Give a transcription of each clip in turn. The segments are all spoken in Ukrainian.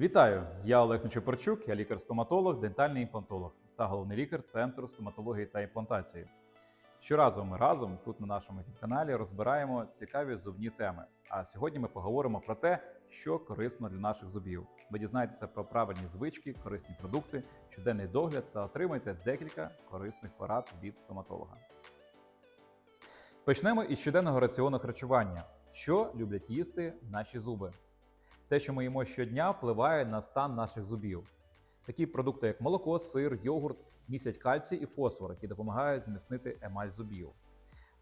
Вітаю! Я Олег Нечепорчук, я лікар-стоматолог, дентальний імплантолог та головний лікар Центру стоматології та імплантації. Щоразу ми разом тут на нашому каналі розбираємо цікаві зубні теми. А сьогодні ми поговоримо про те, що корисно для наших зубів. Ви дізнаєтеся про правильні звички, корисні продукти, щоденний догляд та отримаєте декілька корисних порад від стоматолога. Почнемо із щоденного раціону харчування. Що люблять їсти наші зуби? Те, що ми їмо щодня, впливає на стан наших зубів. Такі продукти, як молоко, сир, йогурт, містять кальцій і фосфор, які допомагають зміцнити емаль зубів.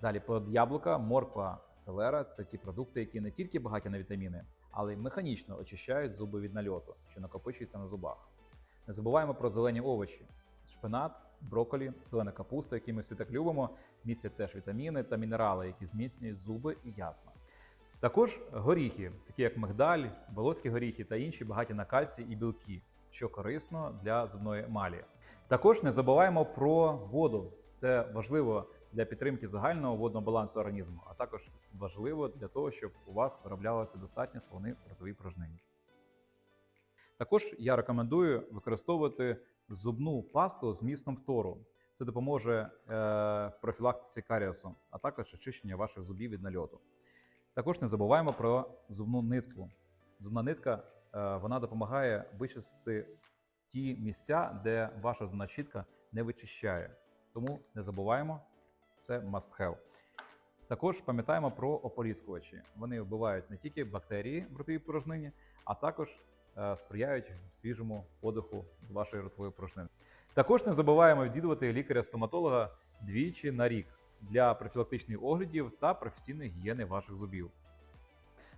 Далі плод яблука, морква, селера це ті продукти, які не тільки багаті на вітаміни, але й механічно очищають зуби від нальоту, що накопичується на зубах. Не забуваємо про зелені овочі: шпинат, брокколі, зелена капуста, які ми всі так любимо, містять теж вітаміни та мінерали, які зміцнюють зуби і ясна. Також горіхи, такі як мигдаль, волоські горіхи та інші багаті на кальцій і білки, що корисно для зубної емалі. Також не забуваємо про воду. Це важливо для підтримки загального водного балансу організму, а також важливо для того, щоб у вас вироблялося достатньо слони в ротовій порожнині. Також я рекомендую використовувати зубну пасту з містом фтору. Це допоможе е, профілактиці каріусу, а також очищення ваших зубів від нальоту. Також не забуваємо про зубну нитку. Зубна нитка е, вона допомагає вичистити ті місця, де ваша зубна щітка не вичищає. Тому не забуваємо, це must have. Також пам'ятаємо про ополіскувачі. Вони вбивають не тільки бактерії в ротовій порожнині, а також е, сприяють свіжому подиху з вашої ротової порожнини. Також не забуваємо відвідувати лікаря-стоматолога двічі на рік для профілактичних оглядів та професійної гігієни ваших зубів.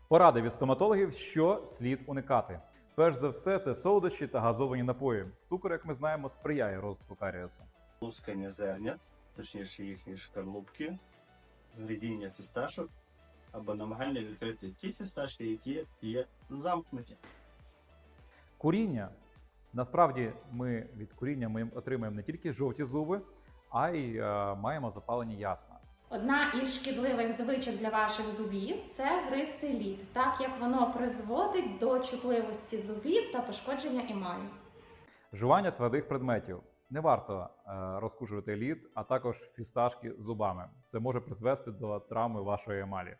Поради від стоматологів, що слід уникати. Перш за все, це солодощі та газовані напої. Цукор, як ми знаємо, сприяє розвитку карієсу. лускання зернят, точніше їхні шкарлупки, гризіння фісташок або намагання відкрити ті фісташки, які є замкнуті. Куріння. Насправді, ми від куріння ми отримаємо не тільки жовті зуби, а й е, маємо запалені ясна. Одна із шкідливих звичок для ваших зубів це гризти лід, так як воно призводить до чутливості зубів та пошкодження емалі. Жування твердих предметів. Не варто е, розкушувати лід, а також фісташки зубами. Це може призвести до травми вашої емалі.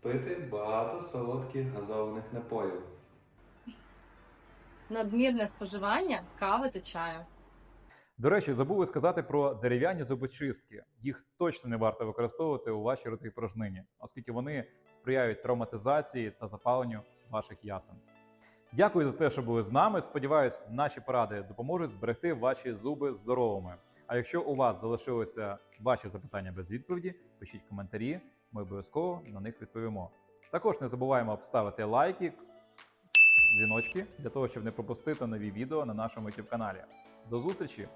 Пити багато солодких газованих напоїв. надмірне споживання кави та чаю. До речі, забули сказати про дерев'яні зубочистки. Їх точно не варто використовувати у вашій ротовій порожнині, оскільки вони сприяють травматизації та запаленню ваших ясен. Дякую за те, що були з нами. Сподіваюсь, наші поради допоможуть зберегти ваші зуби здоровими. А якщо у вас залишилися ваші запитання без відповіді, пишіть коментарі, ми обов'язково на них відповімо. Також не забуваємо обставити лайки, дзвіночки для того, щоб не пропустити нові відео на нашому YouTube каналі. До зустрічі!